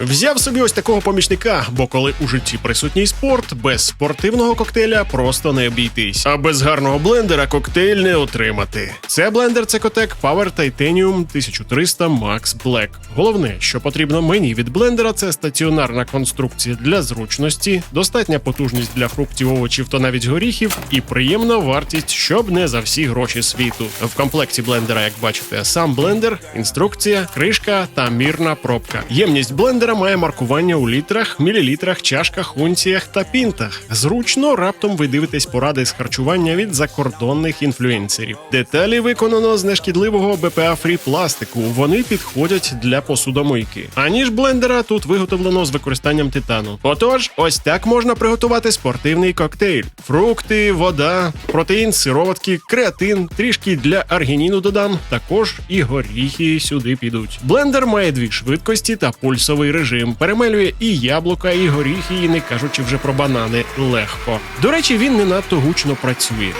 Взяв собі ось такого помічника, бо коли у житті присутній спорт, без спортивного коктейля просто не обійтись. А без гарного блендера коктейль не отримати. Це блендер Cecotec Power Titanium 1300 Max Black. Головне, що потрібно мені від блендера, це стаціонарна конструкція для зручності, достатня потужність для фруктів, овочів та навіть горіхів, і приємна вартість, щоб не за всі гроші світу. В комплекті блендера, як бачите, сам блендер, інструкція, кришка та мірна пробка. Ємність блендера має маркування у літрах, мілілітрах, чашках, унціях та пінтах. Зручно раптом ви дивитесь поради з харчування від закордонних інфлюенсерів. Деталі виконано з нешкідливого BPA фрі пластику. Вони підходять для посудомийки. А ніж блендера тут виготовлено з використанням титану. Отож, ось так можна приготувати спортивний коктейль: фрукти, вода, протеїн, сироватки, креатин, трішки для аргініну додам. Також і горіхи сюди підуть. Блендер має дві швидкості та пульсовий режим. Перемелює і яблука, і горіхи, і не кажучи вже про банани. Легко. До речі, він не надто гучно працює.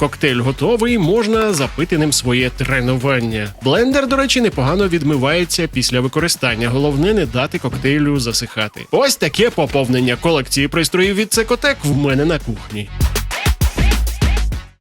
Коктейль готовий, можна запити ним своє тренування. Блендер, до речі, непогано відмивається після використання. Головне не дати коктейлю засихати. Ось таке поповнення колекції пристроїв від Цекотек в мене на кухні.